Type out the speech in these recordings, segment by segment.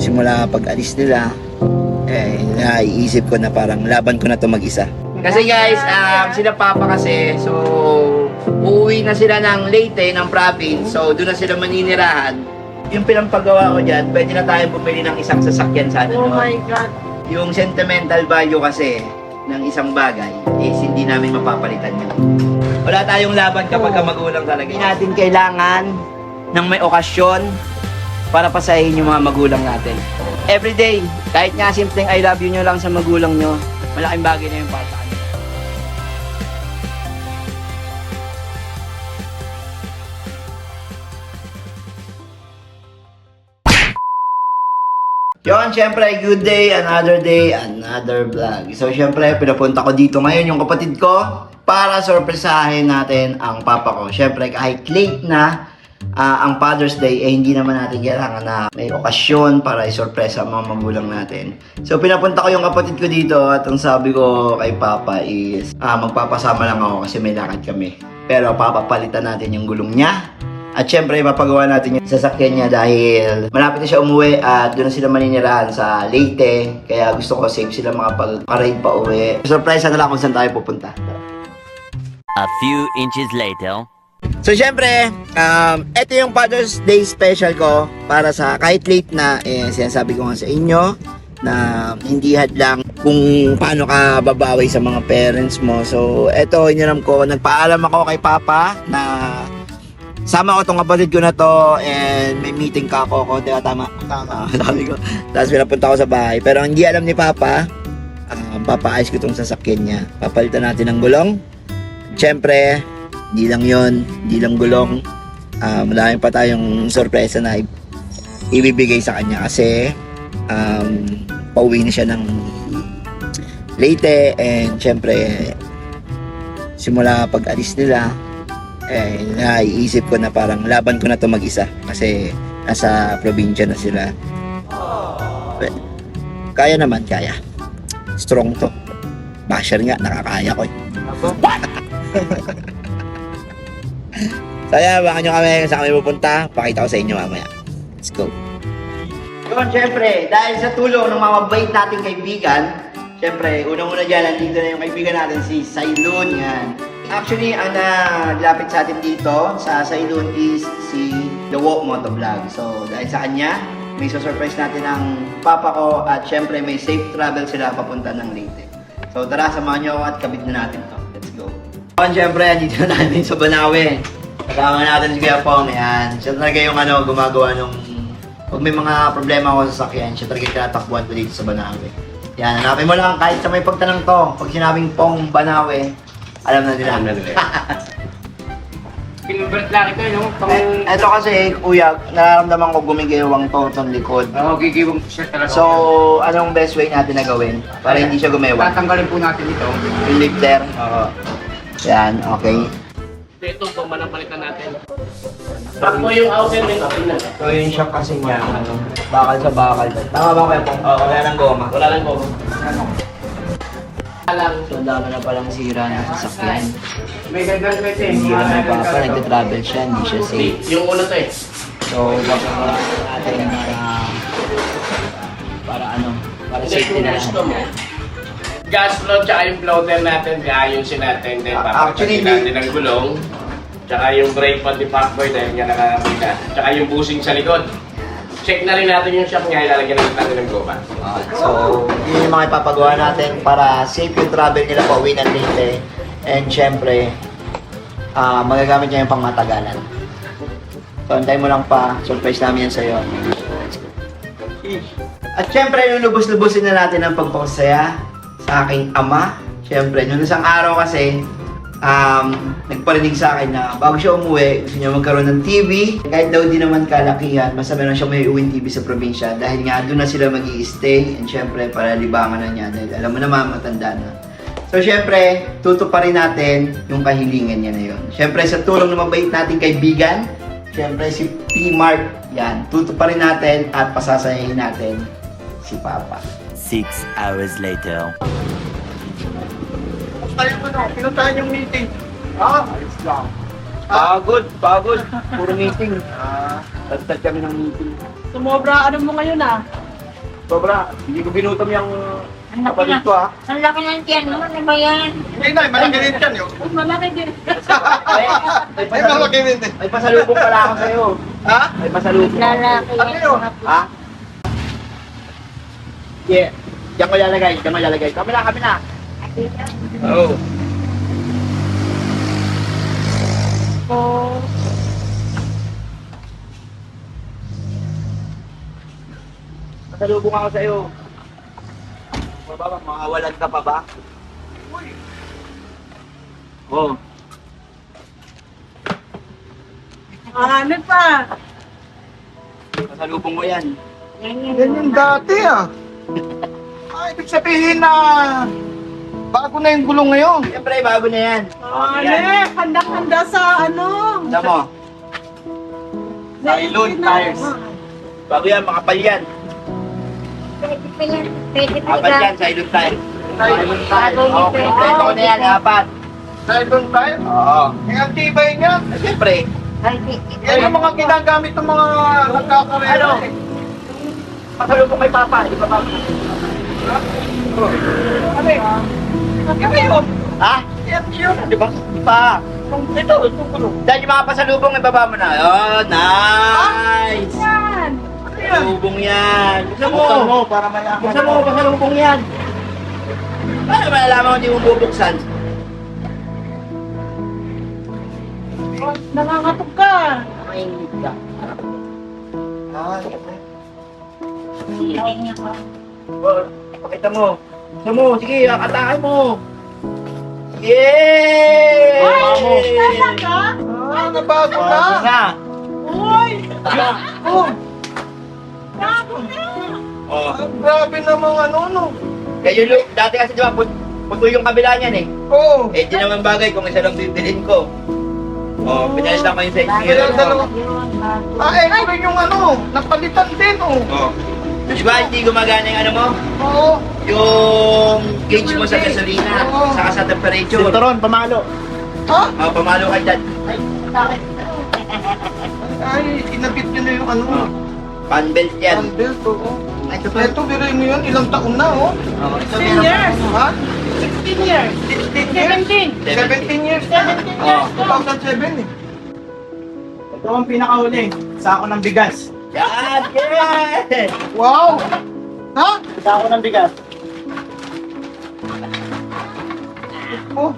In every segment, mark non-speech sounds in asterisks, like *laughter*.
simula pag alis nila, eh, naiisip ko na parang laban ko na to mag-isa. Kasi guys, um, sila papa kasi, so, uuwi na sila ng Leyte, ng province, so doon na sila maninirahan. Yung pinampagawa ko dyan, pwede na tayo bumili ng isang sasakyan sana. Oh no? my God. Yung sentimental value kasi ng isang bagay is hindi namin mapapalitan yun. Wala tayong laban kapag ka magulang talaga. Hindi natin kailangan ng may okasyon para pasahin yung mga magulang natin. Every day, kahit nga simpleng I love you nyo lang sa magulang nyo, malaking bagay na yung kanila. Yon, syempre, good day, another day, another vlog. So, syempre, pinapunta ko dito ngayon yung kapatid ko para sorpresahin natin ang papa ko. Syempre, kahit late na ah, ang Father's Day, eh, hindi naman natin kailangan na may okasyon para isorpresa ang mga magulang natin. So, pinapunta ko yung kapatid ko dito at ang sabi ko kay papa is, ah, magpapasama lang ako kasi may lakad kami. Pero papapalitan natin yung gulong niya at syempre, mapagawa natin yung sasakyan niya dahil malapit na siya umuwi at doon sila maninirahan sa Leyte. Kaya gusto ko safe sila makapag-parade pa uwi. Surprise na lang kung saan tayo pupunta. A few inches later. So syempre, um, ito yung Father's Day special ko para sa kahit late na, eh, sinasabi ko nga sa inyo na hindi hadlang kung paano ka babawi sa mga parents mo. So, eto, iniram ko, nagpaalam ako kay Papa na sama ko tong kapatid ko na to and may meeting ka ako ko, di ba tama? Tama. *laughs* Sabi ko. Tapos pinapunta ko sa bahay. Pero hindi alam ni Papa, um, papaayos ko tong sasakyan niya. Papalitan natin ng gulong. Siyempre, hindi lang yon hindi lang gulong. Um, marami pa tayong sorpresa na ibibigay sa kanya kasi um, pauwi na siya ng Leyte and syempre simula pag alis nila eh, naiisip ko na parang laban ko na to mag-isa kasi nasa probinsya na sila. But, kaya naman, kaya. Strong to. Basher nga, nakakaya ko eh. *laughs* Saya, baka nyo kami sa kami pupunta. Pakita ko sa inyo mamaya. Let's go. Yun, syempre, dahil sa tulong ng mga mabait nating kaibigan, syempre, unang-una dyan, nandito na yung kaibigan natin, si Sailun, yan. Actually, ang naglapit sa atin dito, sa Sailun is si The Walk Motovlog. So, dahil sa kanya, may surprise natin ang papa ko at syempre may safe travel sila papunta ng Leyte. So, tara, samahan nyo at kabit na natin to. Let's go. Yun, syempre, andito na natin sa Banawe. Kasama natin si Kuya Pong, yan. Siya talaga yung ano, gumagawa nung pag may mga problema ako sa sakyan, siya talaga yung tinatakbuhan ko dito sa Banawe. Yan, hanapin mo lang kahit sa may pagtanong to. Pag sinabing Pong Banawe, alam na nila. Alam na nila. Pinubert lang ito, no? Pang... Eh, Eto kasi, kuya, nararamdaman ko gumigewang to itong likod. Oo, gigiwang shirt talaga. So, anong best way natin na gawin para hindi siya gumewang? tatanggalin po natin ito. Yung lifter. Oo. Yan, okay. Ito, goma na palitan natin. Takbo yung outer na. So, yung shock kasi niya, ano, bakal sa bakal. Tama ba kayo, Pong? Oo, wala nang goma. Wala lang po. lang. So, ang dami na palang sira ng sasakyan. May ko ito eh. Hindi na ng papa, nagtitravel siya, hindi siya safe. Yung ulo to eh. So, gagawin natin para, para ano, para safety na mo. lang. Gas flow tsaka yung floater natin, ayusin natin din. Ah, actually, Papagpagin natin ang gulong. Tsaka yung brake pati parkboy dahil nga nakakita. Tsaka yung busing sa likod. Check na rin natin yung shock niya, ilalagyan natin natin ng goma. Ah, so, yun yung mga ipapagawa natin para safe yung travel nila pa uwi ng Leyte. And syempre, ah magagamit niya yung pangmatagalan. So, antay mo lang pa. Surprise namin yan sa'yo. At syempre, lulubos-lubusin na natin ang pagpapasaya aking ama. Syempre, nung isang araw kasi, um, nagparinig sa akin na bago siya umuwi, gusto niya magkaroon ng TV. Kahit daw di naman kalakihan, basta meron siya may uwing TV sa probinsya dahil nga doon na sila mag stay and syempre para libangan na niya dahil alam mo naman matanda na. So syempre, tutuparin natin yung kahilingan niya na yun. Syempre sa tulong ng mabait nating kaibigan, syempre si P. Mark, yan, tutuparin natin at pasasayahin natin si Papa. Six hours later. Tayo mo na, pinuntahan yung meeting. Ah, ayos lang. Pagod, pagod. Puro meeting. Ah, tagtag kami ng meeting. Sumobra ano mo ngayon ah. Sobra. Hindi ko binutom yung Ang laki kapatid na. ko ah. Ang laki ng tiyan mo. Ano ba yan? Hindi na, malaki din yan yun. Uy, malaki din. Ay, Ay, malaki din eh. May pasalubong pala ako sa'yo. Ha? May pasalubong. Lalaki Ano yan. yun? Ha? Yeah. Diyan ko lalagay, diyan ko lalagay. Kami na, kami na. Oo. Oh. Pasalubong ako sa'yo. Baba, makawalan ka pa ba? Oo. Oh. Ano pa? Pasalubong mo yan. Yan yun. Yan yung dati ah. *laughs* Ah, ibig sabihin na bago na yung gulong ngayon. Siyempre, bago na yan. Ano eh, handa-handa sa ano? Alam mo, Nylon tires. bago yan, makapal yan. Pwede pa yan. Pwede pa Apat yan, yan. silent time. Nylon tires. Oo, yung kompleto ko na yan, apat. Nylon tires? Oo. Ang antibay niya. Siyempre, Yan yung mga ginagamit ng mga nagkakarera. Ano? pasalubong kay Papa, di ba Papa? Ano eh? Yan yun. Ha? Yan yun. Di ba? Di pa. Ito, ito gulong. Dahil yung mga pasalubong, ibaba mo na. Oh, nice! Yan. Ano yan? Pasalubong yan. Buksan mo. Buksan mo para malaman. Buksan mo, pasalubong yan. Paano malalaman kung hindi mo bubuksan? Oh, Nangangatog ka. Mainit ka. Ah, yan eh. Ay, niya ko. Oh, pakita mo. Buksan mo. Sige, akatake mo. Yay! Ay, talaga? Ah, nabago na. Bago na. Uy, Oh, bago na. Oh. ah, grabe namang ano, no. Kaya yung, dati kasi di ba, put, putol yung kabila niyan eh. Oo. Eh, di naman bagay kung isa lang bibilin ko. Oh, pinalitan ko yung sa Bago dalawa. ko. yun, bago. Ah, eh, rin yung ano, napalitan din, oh. Oh. Di ba hindi gumagana yung ano mo? Oo. Yung gauge mo sa gasolina, Oo. saka sa temperature. Sinturon, pamalo. Ha? Oh, pamalo ka dyan. Ay, inabit nyo na yung ano. Fan belt yan. Handle to, oh. Ito pa. Ito, biruin mo yun, ilang taon na, oh. Oh, ito 10 meron years. Ha? 16 years. 16 years? 17. 17 years na. 17 Oh. years. 2007 eh. Ito ang pinakahuli. Sako ng bigas. Yan! Yeah! Wow! Ha? Sako ng bigas. Oh,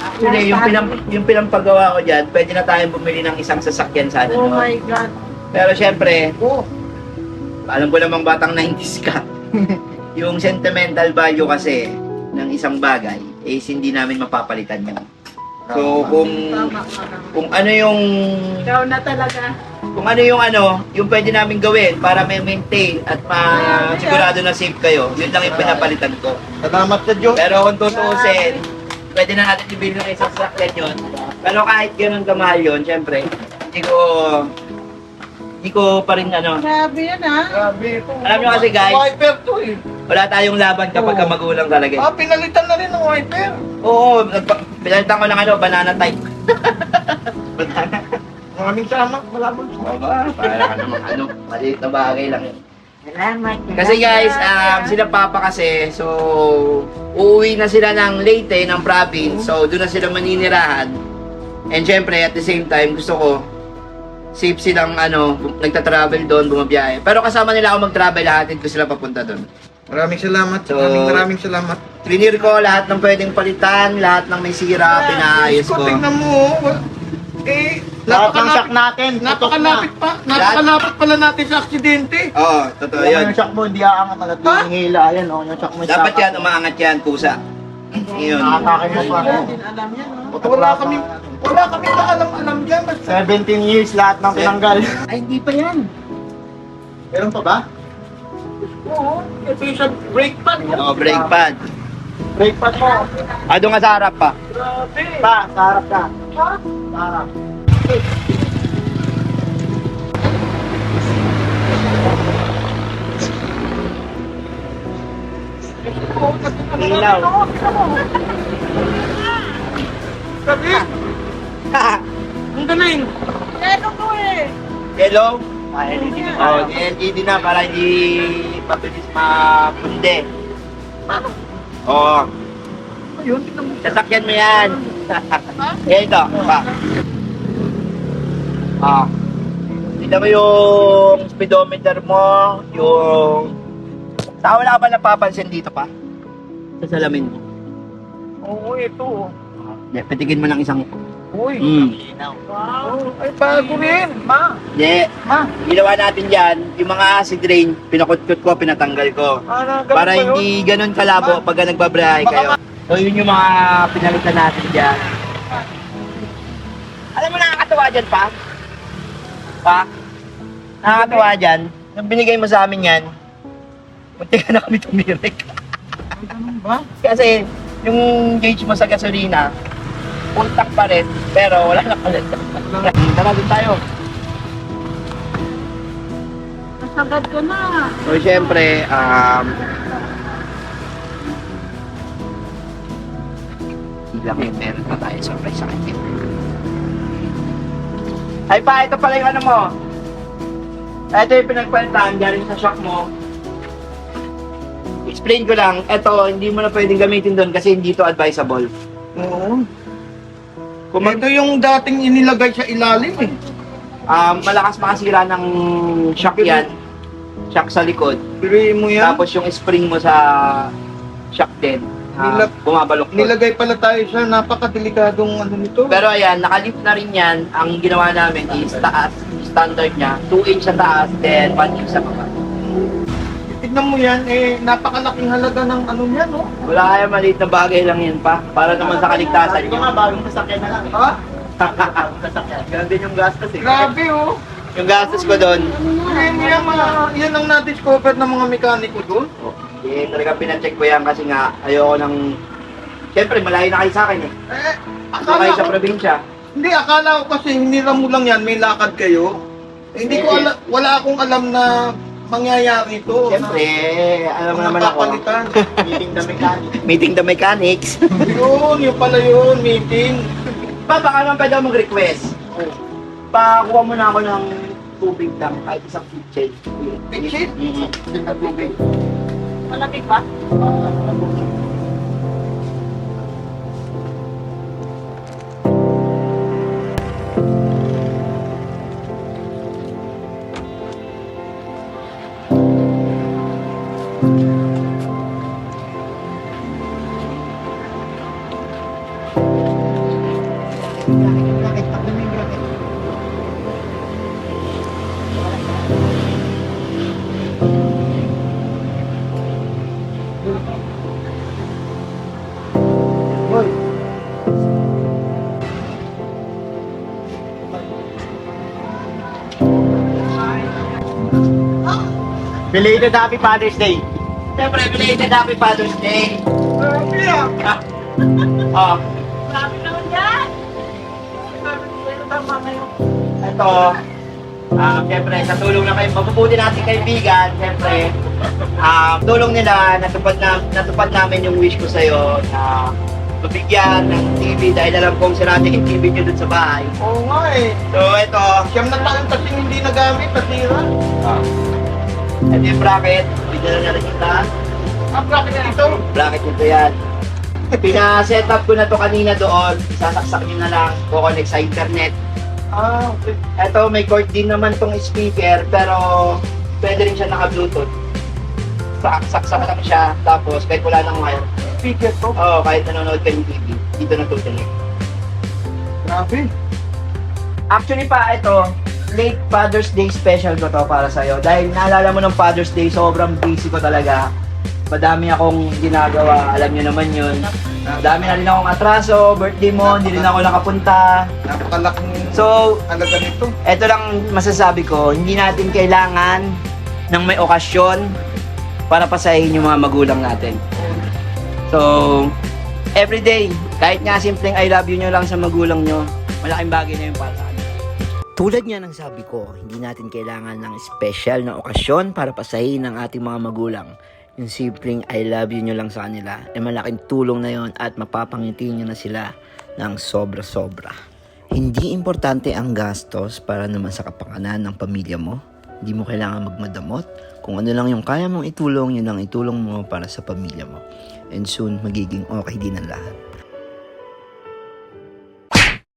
Actually, yung, pinam, yung pinampagawa ko dyan, pwede na tayong bumili ng isang sasakyan sana. Oh no? my God. Pero syempre, oh. alam ko namang batang 90s ka. *laughs* yung sentimental value kasi ng isang bagay is hindi namin mapapalitan yun. So kung kung ano yung Ikaw na talaga. kung ano yung ano, yung pwede namin gawin para may maintain at ma sigurado na safe kayo, yun lang yung pinapalitan ko. Salamat sa Diyos. Pero kung tutuusin, pwede na natin ibili ng isang sasakyan yun. Pero kahit ganun kamahal yun, syempre, hindi ko hindi ko pa rin ano, Grabe yan ha. Grabe ito. Alam nyo kasi, guys, Wiper to eh. wala tayong laban kapag ka magulang talaga. eh. Ah, pinalitan na rin ng wiper. Oo, nagpa- pinalitan ko ng ano, banana type. *laughs* banana. Maraming salamat. Malabon Aba, para ka namang ano, maliit na bagay lang yun. Salamat. Kasi guys, um, sila papa kasi, so, uuwi na sila ng Leyte, ng province, so doon na sila maninirahan. And syempre, at the same time, gusto ko, safe silang ano, nagta-travel doon, bumabiyahe. Pero kasama nila ako mag-travel, hatid ko sila papunta doon. Maraming salamat. So- maraming maraming salamat. Trinir ko lahat ng pwedeng palitan, lahat ng may sira, pinaayos Ko, ko. tingnan mo. oh. Eh, Lahat ng shock napakalapit, natin. tutok na. napakalapit pa. Napakalapit pala natin sa aksidente. Oo, totoo yun. yung shock mo, hindi aangat. Ha? Yung hila, ayan o. Yung shock mo. Dapat yan, umaangat yan, kusa. Yun. Nakatake mo pa. Ha. Wala kami, wala kami kaalam-alam dyan. Basta 17 years lahat ng tinanggal. Ay, hindi pa yan. Meron pa ba? Oo, ito yung sa brake pad. Oo, brake pad. Brake pad mo. Ah, doon ka sa harap pa. Grabe. Pa, sa harap ka. Sa harap. Ilaw. Sabi, *laughs* ang galing. Ano ko eh. Hello? Ah, LED na Oh, LED na para hindi mabilis mapundi. Oo. Ayun, tignan mo. Sasakyan mo yan. Yan ito, pa. Ah. Tignan mo yung speedometer mo, yung... Saka wala ka ba napapansin dito pa? Sa salamin mo. Oo, ito. oh. Hindi, patigin mo ng isang... Uy. Hmm. Oh, ay, bago rin, ma. Hindi. Ma. Ginawa natin dyan, yung mga acid rain, pinakutkot ko, pinatanggal ko. Para, ganun Para ba yun? hindi ganun kalabo pagka nagbabrahe kayo. So yun yung mga pinalitan natin dyan. Alam mo nakakatawa dyan pa? Pa? Nakakatawa dyan. Nung binigay mo sa amin yan, munti ka na kami tumirik. Ganun ba? Kasi yung gauge mo sa gasolina, full tank pa rin, pero wala na palit. Tara din tayo. Nasagad ko na. So, syempre, um... Bilang yung meron pa tayo surprise sa kanya. Ay pa, ito pala yung ano mo. Ito yung pinagkwentahan galing sa shop mo. Explain ko lang, ito, hindi mo na pwedeng gamitin doon kasi hindi to advisable. Oo. Kung mag- Ito yung dating inilagay sa ilalim eh. um, malakas makasira ng shock yan. Shock sa likod. Piliin mo yan. Tapos yung spring mo sa shock din. Uh, Nilag- bumabalok Nilagay pala tayo sa napakadelikadong ano nito. Pero ayan, nakalip na rin yan. Ang ginawa namin is taas, standard niya. 2 inch sa taas, then 1 inch sa baba. Tignan mo yan, eh, napakalaking halaga ng ano niya, no? Wala kaya maliit na bagay lang yan pa. Para naman sa kaligtasan niyo. bagong sasakyan na lang. Ha? Sasakyan. Ganun din yung gastos eh. Grabe, oh. Yung gastos ko doon, Yan, yan, mga, yan ang na-discover ng mga mekaniko doon. eh, talaga pinacheck ko yan kasi nga ayoko nang... Siyempre, malayo na kayo sa akin eh. Eh, kayo akala sa ko, probinsya. hindi, akala ko kasi hinira mo lang yan, may lakad kayo. Eh, hindi ko ala, wala akong alam na mangyayari ito. Siyempre, alam mo naman ako. Papalitan. Meeting the mechanic. Meeting the mechanics. *laughs* *laughs* yun, yun pala yun, meeting. pa, baka naman pwede ako mag-request. Pakuha mo na ako ng tubig lang, kahit isang kitchen. Kitchen? Mm-hmm. Tubig. Malamig ba? Belated Happy Father's Day. Siyempre, belated Happy Father's Day. Grabe ah. *laughs* Oh, Marami naman yan. Pero tama ngayon. ito. Ah, siyempre, sa tulong na kayo, mabubuti natin kaibigan, siyempre, ah, tulong nila, natupad, na, natupad namin yung wish ko sa'yo na mabigyan ng TV dahil alam kong sirate yung TV nyo dun sa bahay. Oo nga eh. So, ito, Siyam na taon kasi hindi nagamit, nasira. Ito yung bracket, bigyan na rin kita. Ang bracket na ito. Bracket nito yan. Pina-set up ko na to kanina doon, sasaksak nyo na lang, kukonek sa internet. Ah, okay. Ito, may cord din naman tong speaker, pero pwede rin siya naka-bluetooth. Sak- Saksak lang siya, tapos kahit wala nang wire. Speaker to. Oo, kahit nanonood ka ng TV, dito na tutuloy. Grabe. Actually pa, ito, late Father's Day special ko to para sa'yo. Dahil naalala mo ng Father's Day, sobrang busy ko talaga. Madami akong ginagawa, alam nyo naman yun. Dami na rin akong atraso, birthday mo, hindi rin ako nakapunta. Napakalaking So, halaga nito. Ito lang masasabi ko, hindi natin kailangan ng may okasyon para pasahin yung mga magulang natin. So, everyday, kahit nga simpleng I love you nyo lang sa magulang nyo, malaking bagay na yung para. Tulad nga ng sabi ko, hindi natin kailangan ng special na okasyon para pasahin ng ating mga magulang. Yung simpleng I love you nyo lang sa kanila, ay malaking tulong na yon at mapapangiti nyo na sila ng sobra-sobra. Hindi importante ang gastos para naman sa kapakanan ng pamilya mo. Hindi mo kailangan magmadamot. Kung ano lang yung kaya mong itulong, yun lang itulong mo para sa pamilya mo. And soon, magiging okay din ang lahat.